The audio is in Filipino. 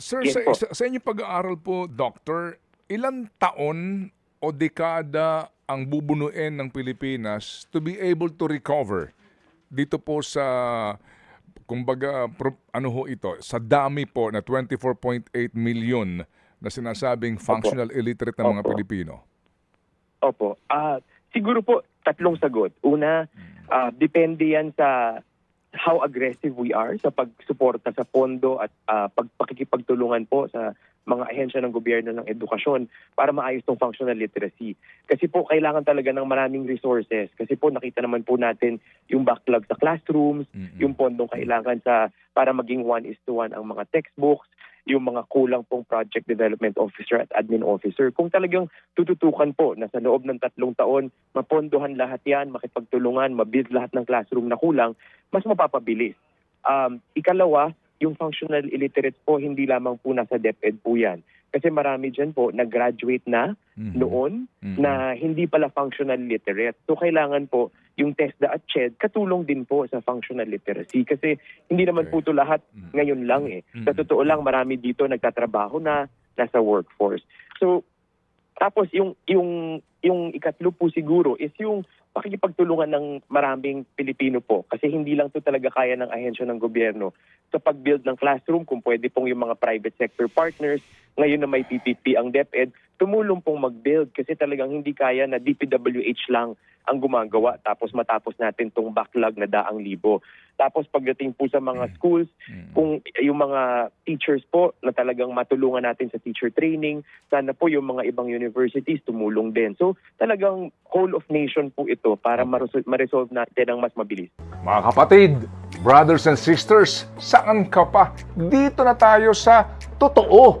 Sir, Yes sa, po. sa, sa inyong pag-aaral po, Doctor, ilang taon o dekada ang bubunuin ng Pilipinas to be able to recover dito po sa kumbaga ano ho ito sa dami po na 24.8 million na sinasabing functional illiterate na mga Opo. Pilipino. Opo. Ah, siguro po tatlong sagot. Una, ah, depende yan sa how aggressive we are sa pagsuporta sa pondo at ah, pag pakikipagtulungan po sa mga ahensya ng gobyerno ng edukasyon para maayos tong functional literacy. Kasi po kailangan talaga ng maraming resources. Kasi po nakita naman po natin yung backlog sa classrooms, Mm-mm. yung pondong kailangan sa para maging one is to one ang mga textbooks, yung mga kulang pong project development officer at admin officer. Kung talagang tututukan po na sa loob ng tatlong taon, mapondohan lahat yan, makipagtulungan, mabuild lahat ng classroom na kulang, mas mapapabilis. Um, ikalawa, yung functional illiterate po, hindi lamang po nasa DepEd po yan. Kasi marami dyan po nag-graduate na Mhm. noon Mhm. na hindi pala functional literate. So kailangan po yung TESDA at CHED katulong din po sa functional literacy kasi hindi naman Okay. po ito lahat Mhm. ngayon lang eh. Sa Mhm. totoo lang marami dito nagtatrabaho na nasa workforce. So tapos yung yung yung ikatlo po siguro is yung pakikipagtulungan ng maraming Pilipino po. Kasi hindi lang to talaga kaya ng ahensya ng gobyerno sa pag-build ng classroom kung pwede pong yung mga private sector partners ngayon na may PPP ang DepEd tumulong pong mag-build kasi talagang hindi kaya na DPWH lang ang gumagawa tapos matapos natin tong backlog na daang libo. Tapos pagdating po sa mga schools, Mhm. kung yung mga teachers po na talagang matulungan natin sa teacher training, sana po yung mga ibang universities tumulong din. So talagang whole of nation po ito para maresol- ma-resolve natin ang mas mabilis. Mga kapatid, brothers and sisters, saan ka pa? Dito na tayo sa totoo.